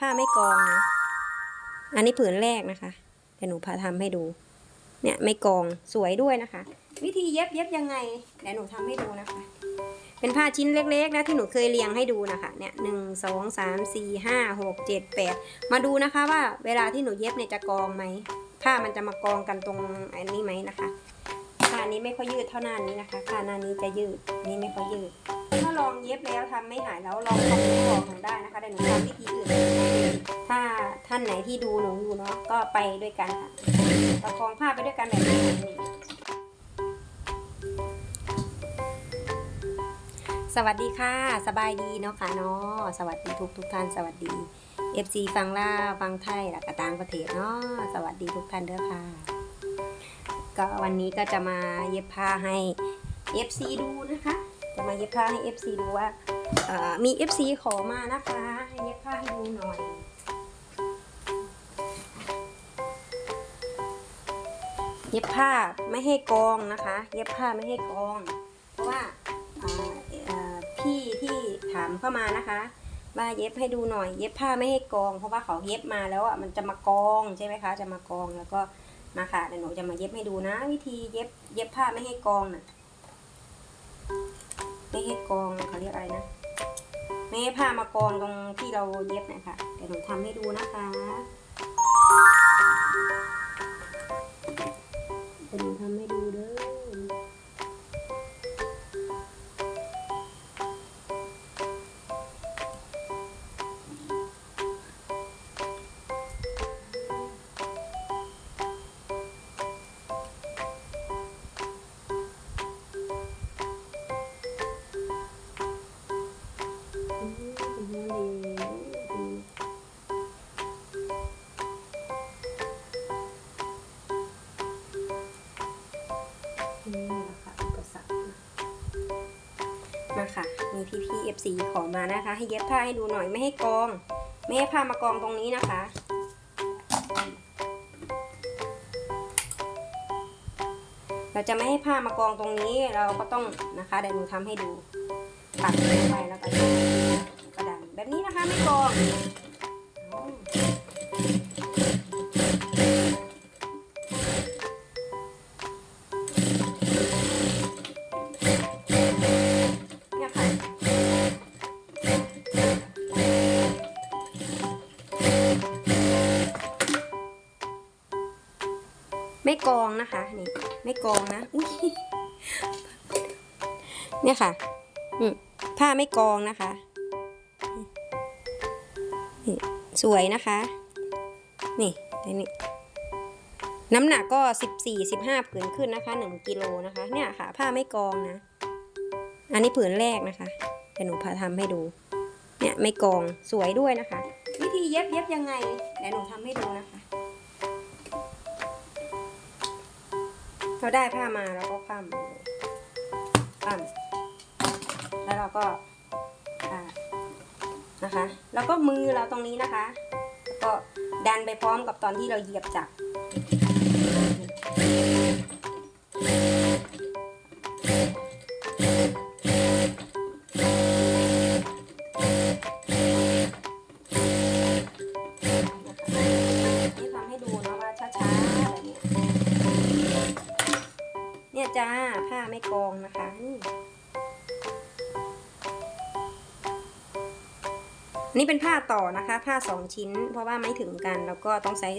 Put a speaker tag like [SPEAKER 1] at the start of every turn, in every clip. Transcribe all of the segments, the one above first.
[SPEAKER 1] ผ้าไม่กองนะ อันนี้ผืนแรกนะคะเดี๋ยวหนูพาทำให้ดู เนี่ยไม่กองสวยด้วยนะคะ วิธีเย็บเย็บยังไงเดี๋ยวหนูทำให้ดูนะคะ เป็นผ้าชิ้นเล็กๆนะที่หนูเคยเรียงให้ดูนะคะ เนี่ยหนึ่งสองสามสี่ห้าหกเจ็ดแปดมาดูนะคะว่าเวลาที่หนูเย็บเนี่ยจะกองไหมผ้ามันจะมากองกันตรงอันนี้ไหมนะคะผ้านี้ไม่ค่อยยืดเท่าหน้านี้นะคะผ้าหน้านี้จะยืดนนี้ไม่ค่อยยืด ถ้าลองเย็บแล้วทำไม่หายแล้วลองคอมเมนต์บอกหนูได้นะคะเดี๋ยวหนูทำวิธีอื่นถ้าท่านไหนที่ดูหนูอยู่เนาะก็ไปด้วยกันค่ะประคองผ้าไปด้วยกันแบบนี้สวัสดีค่ะ สบายดีเนาะค่ะเนาะสวัสดีทุกทุกท่านสวัสดี FC ฟังล่าฟังไทยแล้วก็ต่างประเทศเนาะสวัสดีทุกท่านเด้อค่ะก็วันนี้ก็จะมาเย็บผ้าให้ FC ดูนะคะ จะมาเย็บผ้าให้ FC ดูว่าเอ่อมี FC ขอมานะคะให้เย็บผ้าให้ดูหน่อยเย็บผ้าไม่ให้กองนะคะ เย็บผ้าไม่ให้กอง เพราะว่าพี่ที่ถามเข้ามานะคะว่าเย็บให้ดูหน่อย เย็บผ้าไม่ให้กอง เพราะว่าเขาเย็บมาแล้วอะมันจะมากองใช่ไหมคะ จะมากองแล้วก็มาค่ะเดี๋ยวหนูจะมาเย็บให้ดูนะ วิธีเย็บเย็บผ้าไม่ให้กองน่ะ ไม่ให้กองเขาเรียกอะไรนะไม่ให้ผ้ามากองตรงที่เราเย็บนะคะเดี๋ยวหนูทำให้ดูนะคะ มาค่ะ มีพี่พี่ FC ขอมานะคะ ให้เย็บผ้าให้ดูหน่อยไม่ให้กอง ไม่ให้ผ้ามากองตรงนี้นะคะ เราจะไม่ให้ผ้ามากองตรงนี้เราก็ต้องนะคะเดี๋ยวหนูทำให้ดูปักลงไปแล้วก็กระดันแบบนี้นะคะไม่กอง กองนะคะนี่ไม่กองนะอุ๊ยเนี่ยค่ะผ้าไม่กองนะคะนี่สวยนะคะ นี่ได้นี่น้ำหนักก็สิบสี่สิบห้าผืนขึ้นนะคะหนึ่งกิโลนะคะ เนี่ยค่ะ ผ้าไม่กองนะ อันนี้ผืนแรกนะคะเดี๋ยวหนูพาทำให้ดู เนี่ยไม่กองสวยด้วยนะคะ วิธีเย็บเย็บยังไงเดี๋ยวหนูทำให้ดูนะคะ เราได้ผ้ามาแล้วก็คว่ำคว่ำแล้วเราก็นะคะ แล้วก็มือเราตรงนี้นะคะ ก็ดันไปพร้อมกับตอนที่เราเหยียบจับ ต่อนะคะ ผ้าสองชิ้น เพราะว่าไม่ถึงกัน แล้วก็ต้องใช้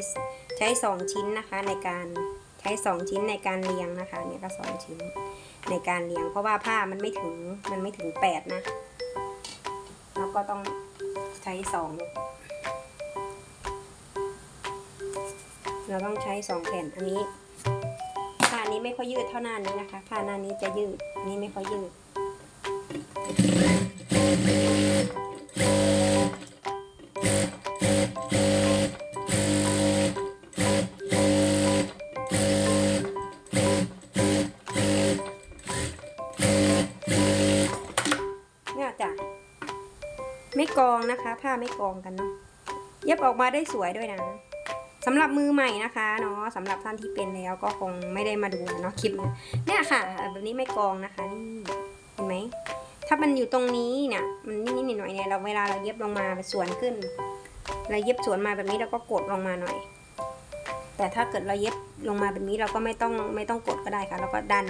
[SPEAKER 1] ใช้สองชิ้นนะคะในการใช้สองชิ้นในการเรียงนะคะเนี่ยก็สองชิ้นในการเรียง เพราะว่าผ้ามันไม่ถึงมันไม่ถึงแปดนะแล้วก็ต้องใช้สองเราต้องใช้สองแผ่นอันนี้ผ้านี้ไม่ค่อยยืดเท่าหน้านี้นะคะ ผ้าหน้านี้จะยืดอันนี้ไม่ค่อยยืด ไม่กองนะคะ ผ้าไม่กองกันเนาะเย็บออกมาได้สวยด้วยนะสำหรับมือใหม่นะคะเนาะสำหรับท่านที่เป็นแล้วก็คงไม่ได้มาดูเนาะคลิปนี้เนี่ยค่ะ แบบนี้ไม่กองนะคะนี่เห็นไหมถ้ามันอยู่ตรงนี้เนี่ยมันนิดๆหน่อยๆเนี่ยเราเวลาเราเย็บลงมามันสวนขึ้น เราเย็บสวนมาแบบนี้เราก็กดลงมาหน่อย แต่ถ้าเกิดเราเย็บลงมาแบบนี้เราก็ไม่ต้องไม่ต้องกดก็ได้ค่ะเราก็ดัน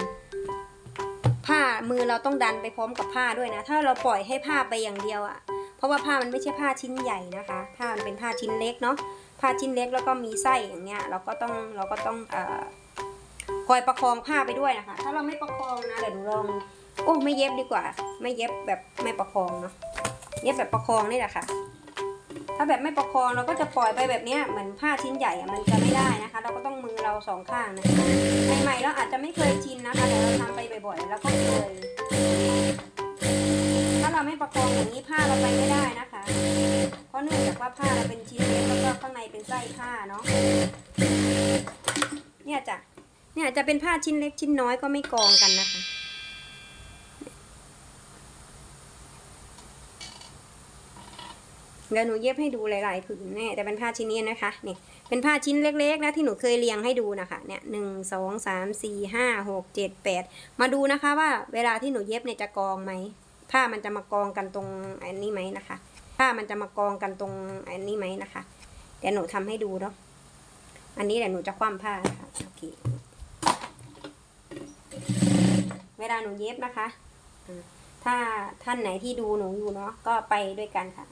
[SPEAKER 1] ผ้ามือเราต้องดันไปพร้อมกับผ้าด้วยนะ ถ้าเราปล่อยให้ผ้าไปอย่างเดียวอะ่ะ เพราะว่าผ้ามันไม่ใช่ผ้าชิ้นใหญ่นะคะ ผ้ามันเป็นผ้าชิ้นเล็กเนาะ ผ้าชิ้นเล็กแล้วก็มีไส้อย่างเงี้ย เราก็ต้องเราก็ต้องเอ่อคอยประคองผ้าไปด้วยนะคะ ถ้าเราไม่ประคองนะเดี๋ยวหนูลอง โอ้ไม่เย็บดีกว่า ไม่เย็บแบบไม่ประคองเนาะ เย็บแบบประคองนี่แหละค่ะ ถ้าแบบไม่ประคองเราก็จะปล่อยไปแบบเนี้ยเหมือนผ้าชิ้นใหญ่อะมันจะไม่ได้นะคะ เราก็ต้องมือเราสองข้างนะคะใหม่ๆเราอาจจะไม่เคยชินนะคะแต่เราทำไปบ่อยๆแล้วก็เคย เราไม่ประคองอย่างนี้ผ้าเราไปไม่ได้นะคะ เพราะเนื่องจากว่าผ้าเราเป็นชิ้นเล็กแล้วก็ข้างในเป็นไส้ผ้าเนาะ เนี่ยจ้ะ เนี่ยจะเป็นผ้าชิ้นเล็กชิ้นน้อยก็ไม่กองกันนะคะเดี๋ยวหนูเย็บให้ดูหลายๆผืนแน่แต่เป็นผ้าชิ้นนี้นะคะเนี่ยเป็นผ้าชิ้นเล็กๆนะที่หนูเคยเรียงให้ดูนะคะเนี่ยหนึ่งสองสามสี่ห้าหกเจ็ดแปดมาดูนะคะว่าเวลาที่หนูเย็บเนี่ยจะกองไหม ผ้ามันจะมากองกันตรงอันนี้ไหมนะคะ ผ้ามันจะมากองกันตรงอันนี้ไหมนะคะเดี๋ยวหนูทำให้ดูเนาะอันนี้เดี๋ยวหนูจะคว่ำผ้านะคะโอเคเวลาหนูเย็บนะคะถ้าท่านไหนที่ดูหนูอยู่เนาะก็ไปด้วยกันค่ะ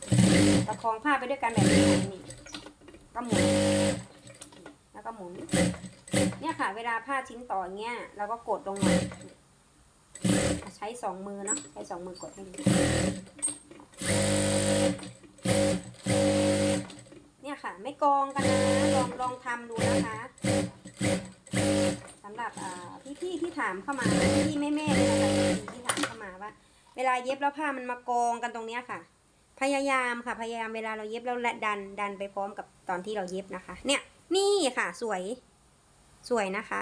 [SPEAKER 1] ประคองผ้าไปด้วยกันแบบนี้นี่ก็หมุนแล้วก็หมุน เนี่ยค่ะ เวลาผ้าชิ้นต่อเงี้ยเราก็กดลงมา ใช้สองมือเนาะใช้สองมือกดให้ดูเนี่ยค่ะ ไม่กองกันนะลองลองทำดูนะคะสำหรับอ่พี่ที่ถามเข้ามาพี่แม่ๆเลยนะคะที่ถามเข้ามาว่า เวลาเย็บแล้วผ้ามันมากองกันตรงเนี้ยค่ะ พยายามค่ะพยายามเวลาเราเย็บแล้วและดันดันไปพร้อมกับตอนที่เราเย็บนะคะ เนี่ยนี่ค่ะ สวยสวยนะคะ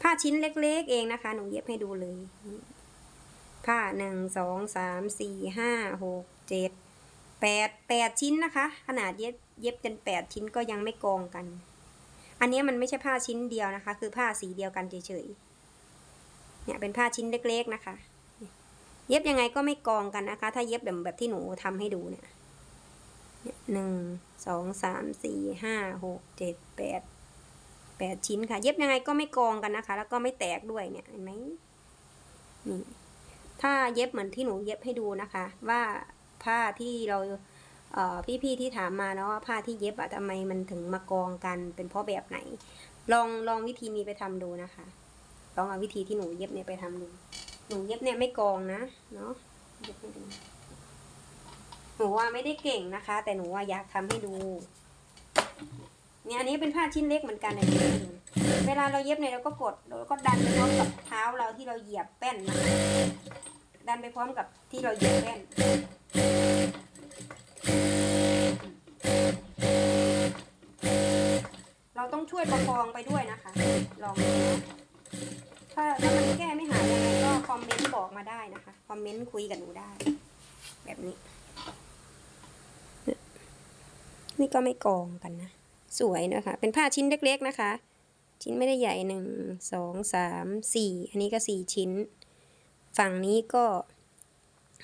[SPEAKER 1] ผ้าชิ้นเล็กๆ เองนะคะ หนูเย็บให้ดูเลย ผ้าหนึ่งสองสามสี่ห้าหกเจ็ดแปดแปดชิ้นนะคะ ขนาดเย็บเย็บกันแปดชิ้นก็ยังไม่กองกัน อันนี้มันไม่ใช่ผ้าชิ้นเดียวนะคะ คือผ้าสีเดียวกันเฉยๆ เนี่ยเป็นผ้าชิ้นเล็กๆนะคะ เย็บยังไงก็ไม่กองกันนะคะ ถ้าเย็บแบบแบบที่หนูทำให้ดูเนี่ยหนึ่งสองสามสี่ห้าหกเจ็ดแปด แปดชิ้นค่ะ เย็บยังไงก็ไม่กองกันนะคะ แล้วก็ไม่แตกด้วยเนี่ยเห็นไหมนี่ถ้าเย็บเหมือนที่หนูเย็บให้ดูนะคะ ว่าผ้าที่เราเอ่อพี่ๆที่ถามมาเนาะว่าผ้าที่เย็บอะทำไมมันถึงมากองกันเป็นเพราะแบบไหน ลองลองวิธีนี้ไปทำดูนะคะ ลองเอาวิธีที่หนูเย็บเนี่ยไปทำดู หนูเย็บเนี่ยไม่กองนะเนาะเย็บให้ดูหนูว่าไม่ได้เก่งนะคะ แต่หนูว่าอยากทำให้ดู เนี่ยอันนี้เป็นผ้าชิ้นเล็กเหมือนกันในนี้เวลาเราเย็บเนี่ยเราก็กดแล้วก็ดันไปพร้อมกับเท้าเราที่เราเหยียบแป้นนะดันไปพร้อมกับที่เราเหยียบแป้นเราต้องช่วยประคองไปด้วยนะคะ ลองดูนะถ้าถ้ามันแก้ไม่หายยังไงก็คอมเมนต์บอกมาได้นะคะ คอมเมนต์คุยกับหนูได้ แบบนี้ นี่ก็ไม่กองกันนะ สวยนะคะ เป็นผ้าชิ้นเล็กๆนะคะ ชิ้นไม่ได้ใหญ่หนึ่งสองสามสี่อันนี้ก็สี่ชิ้น ฝั่งนี้ก็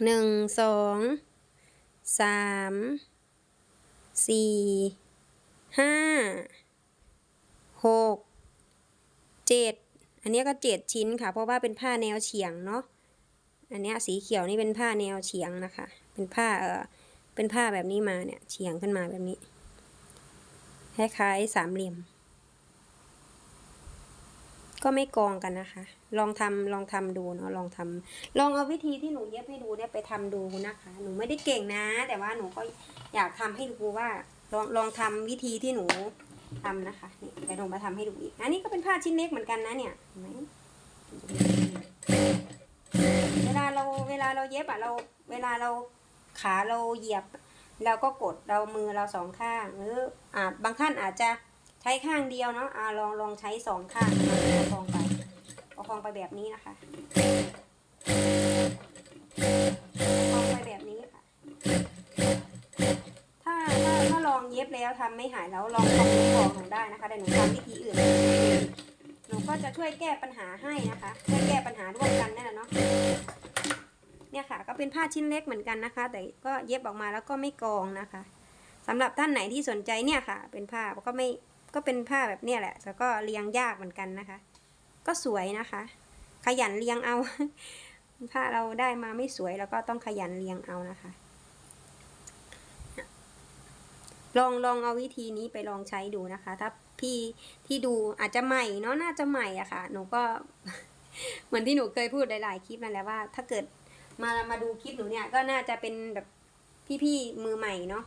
[SPEAKER 1] หนึ่งสองสามสี่ห้าหกเจ็ดอันนี้ก็เจ็ดชิ้นค่ะ เพราะว่าเป็นผ้าแนวเฉียงเนาะอันนี้สีเขียวนี่เป็นผ้าแนวเฉียงนะคะ เป็นผ้าเออเป็นผ้าแบบนี้มาเนี่ยเฉียงขึ้นมาแบบนี้ คล้ายๆสามเหลี่ยม ก็ไม่กองกันนะคะ ลองทำลองทำดูเนาะลองทำลองเอาวิธีที่หนูเย็บให้ดูเนี่ยไปทำดูนะคะ หนูไม่ได้เก่งนะ แต่ว่าหนูก็อยากทำให้ดูว่า ลองลองทำวิธีที่หนูทำนะคะนี่เดี๋ยวหนูมาทำให้ดูอีกอันนี้ก็เป็นผ้าชิ้นเล็กเหมือนกันนะเนี่ยเห็นไหมเวลาเราเวลาเราเย็บอะเรา เวลาเราขาเราเหยียบ เราก็กดเรามือเราสองข้างหรืออาจบางท่านอาจจะใช้ข้างเดียวเนาะอ่าลองลองใช้สองข้างประคองไปประคองไปแบบนี้นะคะประคองไปแบบนี้ค่ะ ถ้าถ้าถ้าลองเย็บแล้วทำไม่หายแล้วลองคอมเมนต์บอกหนูได้นะคะแต่หนูทำวิธีอื่นหนูก็จะช่วยแก้ปัญหาให้นะคะช่วยแก้ปัญหาร่วมกันนั่นแหละเนาะ เนี่ยค่ะ ก็เป็นผ้าชิ้นเล็กเหมือนกันนะคะ แต่ก็เย็บออกมาแล้วก็ไม่กองนะคะสำหรับท่านไหนที่สนใจเนี่ยค่ะ เป็นผ้าก็ไม่ก็เป็นผ้าแบบเนี้ยแหละแล้วก็เรียงยากเหมือนกันนะคะ ก็สวยนะคะ ขยันเรียงเอาผ้าเราได้มาไม่สวยแล้วก็ต้องขยันเรียงเอานะคะ ลองลองเอาวิธีนี้ไปลองใช้ดูนะคะ ถ้าพี่ที่ดูอาจจะใหม่เนาะน่าจะใหม่อะค่ะ หนูก็เหมือนที่หนูเคยพูดหลาย ๆ คลิปนั่นแหละว่า ถ้าเกิด มามาดูคลิปหนูเนี่ยก็น่าจะเป็นแบบพี่ๆมือใหม่เนาะ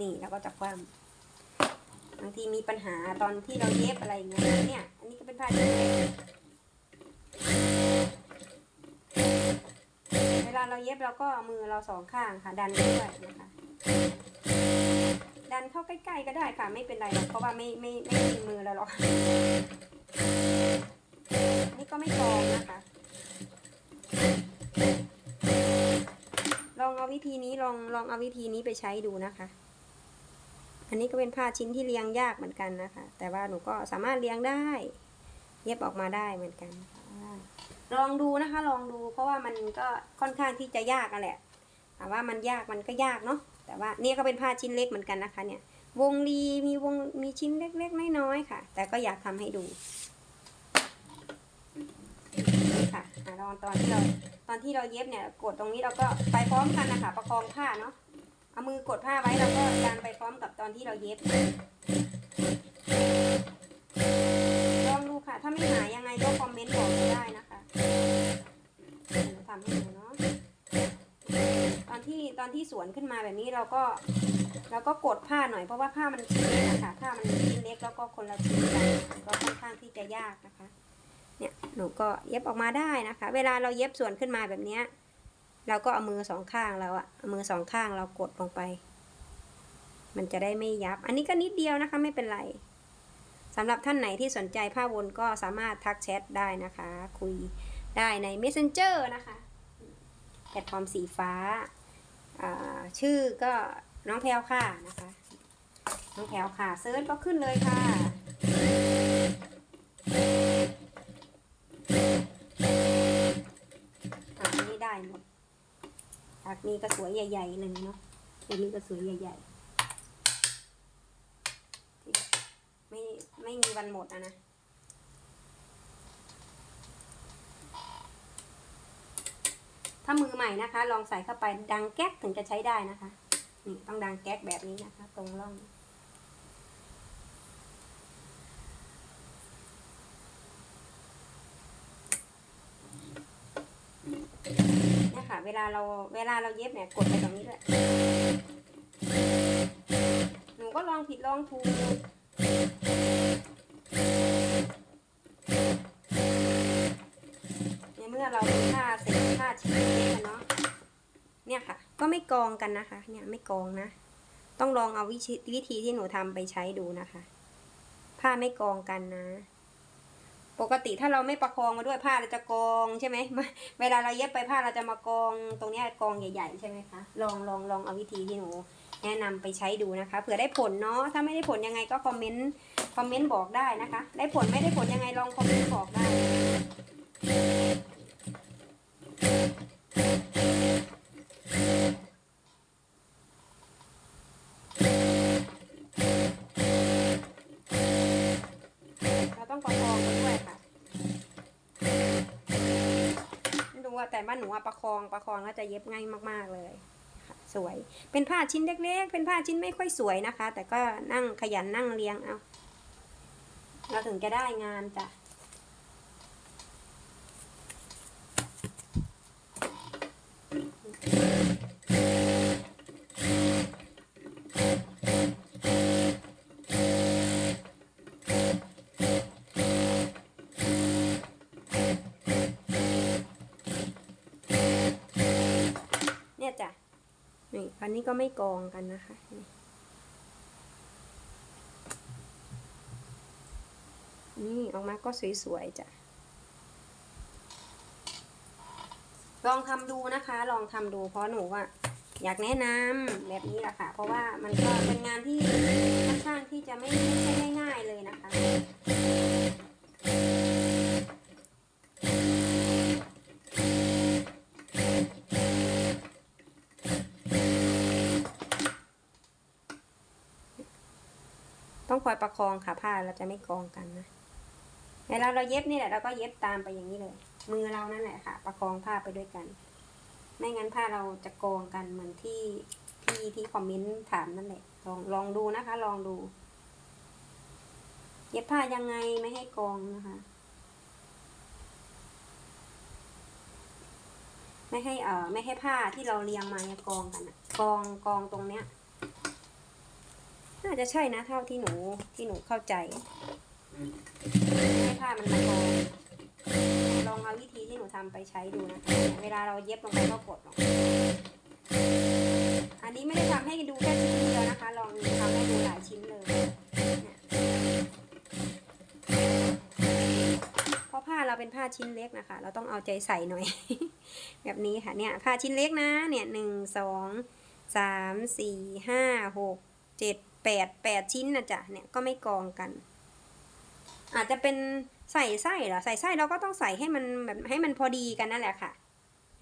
[SPEAKER 1] นี่แล้วก็จะคว่ำบางทีมีปัญหาตอนที่เราเย็บอะไรเงี้ยเนี่ยอันนี้ก็เป็นผ้าที่เวลาเราเย็บเราก็มือเราสองข้างค่ะ ดันไปด้วยนะคะดันเข้าใกล้ๆก็ได้ค่ะ ไม่เป็นไรหรอกเพราะว่าไม่ไม่ไม่กินมือเราหรอกนี่ก็ไม่กองนะคะ เอาวิธีนี้ลองลองเอาวิธีนี้ไปใช้ดูนะคะ อันนี้ก็เป็นผ้าชิ้นที่เรียงยากเหมือนกันนะคะ แต่ว่าหนูก็สามารถเรียงได้ เย็บออกมาได้เหมือนกันลองดูนะคะ ลองดู เพราะว่ามันก็ค่อนข้างที่จะยากนั่นแหละถามว่ามันยากมันก็ยากเนาะแต่ว่าเนี่ยก็เป็นผ้าชิ้นเล็กเหมือนกันนะคะ เนี่ย วงรีมีวงมีชิ้นเล็กๆน้อยๆค่ะ แต่ก็อยากทำให้ดูค่ะลองตอนที่เรา อนที่เราเย็บเนี่ย กดตรงนี้เราก็ไปพร้อมกันนะคะ ประคองผ้าเนาะเอามือกดผ้าไว้แล้วก็ดันไปพร้อมกับตอนที่เราเย็บลองดูค่ะ ถ้าไม่หายยังไงก็คอมเมนต์บอกมาได้นะคะเดี๋ยวหนูทำให้ดูเนาะตอนที่ตอนที่สวนขึ้นมาแบบนี้เราก็เราก็กดผ้าหน่อยเพราะว่าผ้ามันชิ้นเล็กอะคะผ้ามันชิ้นเล็กแล้วก็คนละชิ้นกันก็ค่อนข้างที่จะยากนะคะ เนี่ยหนูก็เย็บออกมาได้นะคะ เวลาเราเย็บส่วนขึ้นมาแบบเนี้ยเราก็เอามือสองข้างเราอะเอามือสองข้างเรากดลงไป มันจะได้ไม่ยับ อันนี้ก็นิดเดียวนะคะไม่เป็นไรสำหรับท่านไหนที่สนใจผ้าวนก็สามารถทักแชทได้นะคะ คุยได้ใน Messenger นะคะแพลตฟอร์มสีฟ้าอ่าชื่อก็น้องแพลวค่ะนะคะ น้องแพลวค่ะเซิร์ชก็ขึ้นเลยค่ะ ได้หมดอักนี้ก็สวยใหญ่ ๆ เลยเนาะอันนี้ก็สวยใหญ่ๆ ไม่ไม่มีวันหมดอะนะ ถ้ามือใหม่นะคะ ลองใส่เข้าไปดังแก๊กถึงจะใช้ได้นะคะ นี่ต้องดังแก๊กแบบนี้นะคะ ตรงร่อง เวลาเราเวลาเราเย็บเนี่ยกดไปตรงนี้ด้วยหนูก็ลองผิดลองถูกในเมื่อเราเป็นผ้าเสร็จผ้าชิ้นเล็กอะเนาะเนี่ยค่ะ ก็ไม่กองกันนะคะ เนี่ยไม่กองนะ ต้องลองเอาวิธีที่หนูทำไปใช้ดูนะคะ ผ้าไม่กองกันนะ ปกติถ้าเราไม่ประคองมาด้วยผ้าเราจะกองใช่ไหมเวลาเราเย็บไปผ้าเราจะมากองตรงนี้กองใหญ่ ๆ ใช่ไหมคะลองลองลองเอาวิธีที่หนูแนะนำไปใช้ดูนะคะเผื่อได้ผลเนาะถ้าไม่ได้ผลยังไงก็คอมเมนต์คอมเมนต์บอกได้นะคะ ได้ผลไม่ได้ผลยังไงลองคอมเมนต์บอกได้ บ้านหนูประคองประคองก็จะเย็บง่ายมาก ๆเลยค่ะสวย เป็นผ้าชิ้นเล็ก ๆ เป็นผ้าชิ้นไม่ค่อยสวยนะคะ แต่ก็นั่งขยันนั่งเรียงเอาเราถึงจะได้งานจ้ะเนี่ นี่อันนี้ก็ไม่กองกันนะคะนี่นี่ออกมาก็สวยๆจ้ะลองทำดูนะคะ ลองทำดูเพราะหนูอะอยากแนะนำแบบนี้แหละค่ะ เพราะว่ามันก็เป็นงานที่ค่อนข้างที่จะไม่ไม่ใช่ง่ายๆเลยนะคะ คอยประคองค่ะผ้าเราจะไม่กองกันนะเวลาเราเย็บนี่แหละเราก็เย็บตามไปอย่างนี้เลย มือเรานั่นแหละค่ะ ประคองผ้าไปด้วยกัน ไม่งั้นผ้าเราจะกองกันเหมือนที่ที่ที่คอมเมนต์ถามนั่นแหละลองลองดูนะคะ ลองดู เย็บผ้ายังไงไม่ให้กองนะคะ ไม่ให้เอ่อไม่ให้ผ้าที่เราเรียงมาเนี่ยกองกันอะกองกองตรงเนี้ย น่าจะใช่นะเท่าที่หนูที่หนูเข้าใจให้ผ้ามันมากองลองเอาวิธีที่หนูทำไปใช้ดูนะคะ เวลาเราเย็บลงไปก็กดลงอันนี้ไม่ได้ทำให้ดูแค่ชิ้นเดียวนะคะ ลองทำให้ดูหลายชิ้นเลยเนี่ยเพราะผ้าเราเป็นผ้าชิ้นเล็กนะคะ เราต้องเอาใจใส่หน่อย แบบนี้ค่ะเนี่ยผ้าชิ้นเล็กนะ เนี่ยหนึ่งสองสามสี่ห้าหกเจ็ด แปดแปดชิ้นนะจ๊ะเนี่ยก็ไม่กองกัน อาจจะเป็นใส่ไส้เหรอใส่ไส้เราก็ต้องใส่ให้มันแบบให้มันพอดีกันนั่นแหละค่ะ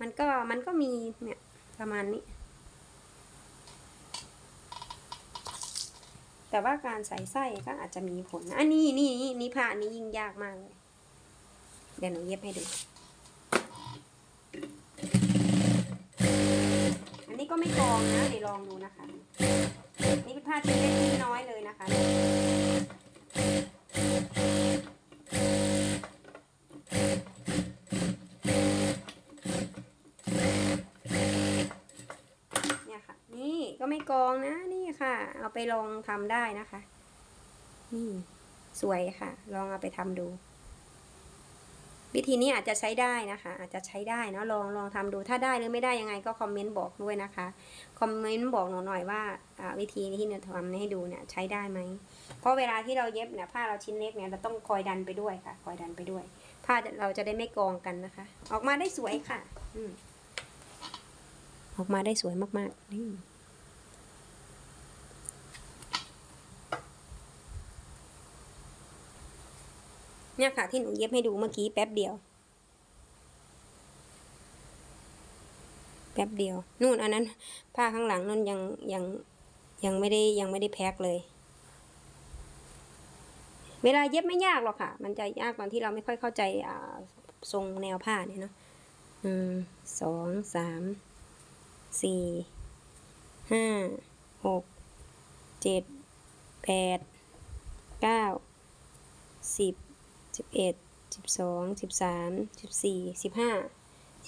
[SPEAKER 1] มันก็มันก็มีเนี่ยประมาณนี้ แต่ว่าการใส่ไส้ก็อาจจะมีผลอันนี้นี่นี่นี่ผ้านนี้ยิ่งยากมากเลย เดี๋ยวหนูเย็บให้ดู อันนี้ก็ไม่กองนะเดี๋ยวลองดูนะคะ นี่เป็นผ้าชิ้นเล็กชิ้นน้อยเลยนะคะเนี่ยค่ะ นี่ก็ไม่กองนะนี่ค่ะ เอาไปลองทำได้นะคะ นี่สวยค่ะ ลองเอาไปทำดู วิธีนี้อาจจะใช้ได้นะคะ อาจจะใช้ได้นะลองลองทำดูถ้าได้หรือไม่ได้ยังไงก็คอมเมนต์บอกด้วยนะคะคอมเมนต์บอกหนูหน่อยว่าวิธีที่หนูทำให้ดูเนี่ยใช้ได้ไหมเพราะเวลาที่เราเย็บเนี่ยผ้าเราชิ้นเล็กเนี่ยเราต้องคอยดันไปด้วยค่ะ คอยดันไปด้วย ผ้าเราจะได้ไม่กองกันนะคะ ออกมาได้สวยค่ะอืออกมาได้สวยมากๆนี่ เนี่ยค่ะที่หนูเย็บให้ดูเมื่อกี้แป๊บเดียว แป๊บเดียว นู่นอันนั้น ผ้าข้างหลังนู่นยังยังยังไม่ได้ยังไม่ได้แพ็คเลย เวลาเย็บไม่ยากหรอกค่ะ มันจะยากตอนที่เราไม่ค่อยเข้าใจอ่าทรงแนวผ้าเนี่ยเนาะหนึ่งสองสามสี่ห้าหกเจ็ดแปดเก้าสิบ สิบเอ็ดสิบสองสิบสามสิบสี่สิบห้า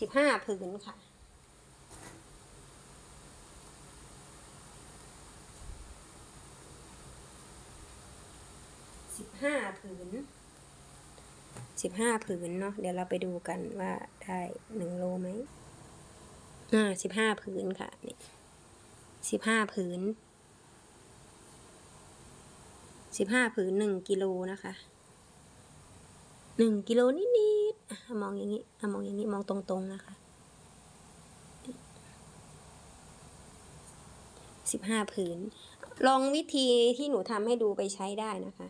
[SPEAKER 1] สิบห้าผืนค่ะ สิบห้าผืนสิบห้าผืนเนาะเดี๋ยวเราไปดูกันว่าได้หนึ่งโลไหมอ่าสิบห้าผืนค่ะนี่สิบห้าผืนสิบห้าผืนหนึ่งกิโลนะคะ หนึ่งกิโลนิดๆอะมองอย่างนี้อะมองอย่างนี้มองตรงๆนะคะสิบห้าผืน ลองวิธีที่หนูทำให้ดูไปใช้ได้นะคะ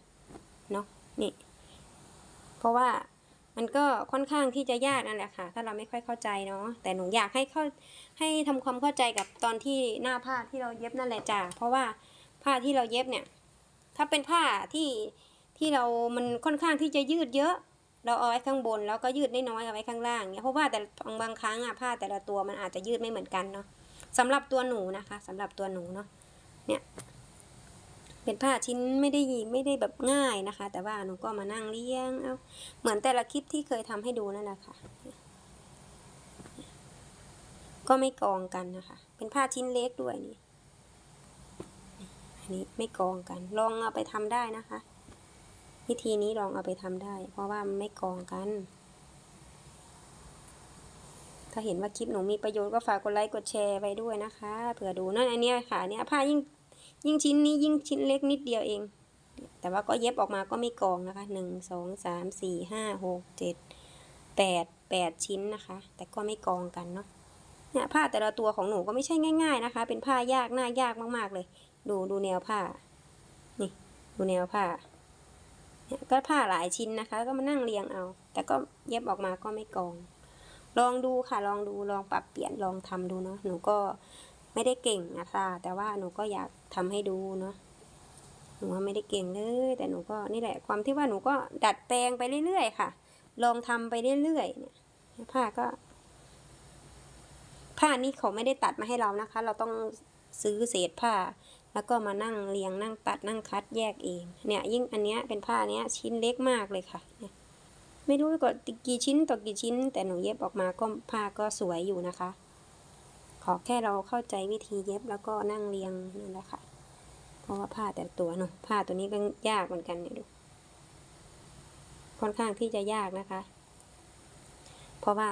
[SPEAKER 1] เนาะนี่ เพราะว่ามันก็ค่อนข้างที่จะยากนั่นแหละค่ะ ถ้าเราไม่ค่อยเข้าใจเนาะ แต่หนูอยากให้เข้าให้ทำความเข้าใจกับตอนที่หน้าผ้าที่เราเย็บนั่นแหละจ้ะเพราะว่าผ้าที่เราเย็บเนี่ย ถ้าเป็นผ้าที่ที่เรามันค่อนข้างที่จะยืดเยอะ เราเอาไว้ข้างบนแล้วก็ยืดน้อยๆเอาไว้ข้างล่างเนี่ยเพราะว่าแต่บางครั้งอะผ้าแต่ละตัวมันอาจจะยืดไม่เหมือนกันเนาะสำหรับตัวหนูนะคะสำหรับตัวหนูเนาะเนี่ยเป็นผ้าชิ้นไม่ได้ไม่ได้แบบง่ายนะคะ แต่ว่าหนูก็มานั่งเลี้ยงเอาเหมือนแต่ละคลิปที่เคยทำให้ดูนั่นแหละค่ะก็ไม่กองกันนะคะ เป็นผ้าชิ้นเล็กด้วยนี่อันนี้ไม่กองกัน ลองเอาไปทำได้นะคะ วิธีนี้ลองเอาไปทำได้ เพราะว่าไม่กองกัน ถ้าเห็นว่าคลิปหนูมีประโยชน์ก็ฝากกดไลค์กดแชร์ไปด้วยนะคะเผื่อดูนั่นอันนี้ค่ะเนี่ยผ้ายิ่งยิ่งชิ้นนี้ยิ่งชิ้นเล็กนิดเดียวเอง แต่ว่าก็เย็บออกมาก็ไม่กองนะคะหนึ่งสองสามสี่ห้าหกเจ็ดแปดแปดชิ้นนะคะ แต่ก็ไม่กองกันเนาะเนี่ยผ้าแต่ละตัวของหนูก็ไม่ใช่ง่าย ๆนะคะ เป็นผ้ายากหน้ายากมากๆเลย ดูดูแนวผ้า นี่ ดูแนวผ้า ก็ผ้าหลายชิ้นนะคะ ก็มานั่งเรียงเอา แต่ก็เย็บออกมาก็ไม่กอง ลองดูค่ะ ลองดูลองปรับเปลี่ยนลองทำดูเนาะหนูก็ไม่ได้เก่งนะคะแต่ว่าหนูก็อยากทำให้ดูเนาะหนูว่าไม่ได้เก่งเลย แต่หนูก็นี่แหละ ความที่ว่าหนูก็ดัดแปลงไปเรื่อยๆค่ะ ลองทำไปเรื่อยๆเนี่ยผ้าก็ ผ้านี่เขาไม่ได้ตัดมาให้เรานะคะ เราต้องซื้อเศษผ้า แล้วก็มานั่งเรียงนั่งตัดนั่งคัดแยกเอง เนี่ยยิ่งอันเนี้ยเป็นผ้าเนี้ยชิ้นเล็กมากเลยค่ะเนี่ยไม่รู้ว่ากี่ชิ้นต่อกี่ชิ้น แต่หนูเย็บออกมาก็ผ้าก็สวยอยู่นะคะ ขอแค่เราเข้าใจวิธีเย็บแล้วก็นั่งเรียงนั่นแหละค่ะ เพราะว่าผ้าแต่ตัวเนาะผ้าตัวนี้ก็ยากเหมือนกันเนี่ยดูค่อนข้างที่จะยากนะคะ เพราะว่า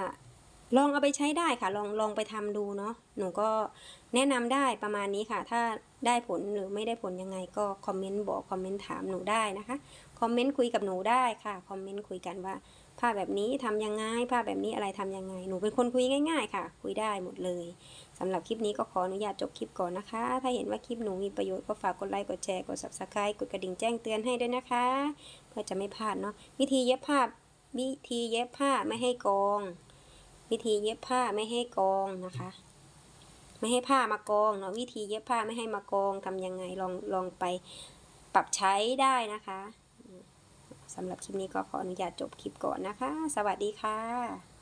[SPEAKER 1] ลองเอาไปใช้ได้ค่ะ ลองลองไปทำดูเนาะหนูก็แนะนำได้ประมาณนี้ค่ะ ถ้าได้ผลหรือไม่ได้ผลยังไงก็คอมเมนต์บอกคอมเมนต์ถามหนูได้นะคะคอมเมนต์คุยกับหนูได้ค่ะคอมเมนต์คุยกันว่าผ้าแบบนี้ทำยังไงผ้าแบบนี้อะไรทำยังไง หนูเป็นคนคุยง่าย ๆ ค่ะ คุยได้หมดเลยสำหรับคลิปนี้ก็ขออนุญาตจบคลิปก่อนนะคะ ถ้าเห็นว่าคลิปหนูมีประโยชน์ก็ฝากกดไลค์กดแชร์กด subscribe กดกระดิ่งแจ้งเตือนให้ด้วยนะคะ เพื่อจะไม่พลาดเนาะวิธีเย็บผ้าวิธีเย็บผ้าไม่ให้กอง วิธีเย็บผ้าไม่ให้กองนะคะ ไม่ให้ผ้ามากองเนาะวิธีเย็บผ้าไม่ให้มากองทำยังไงลองลองไปปรับใช้ได้นะคะสำหรับคลิปนี้ก็ขออนุญาตจบคลิปก่อนนะคะ สวัสดีค่ะ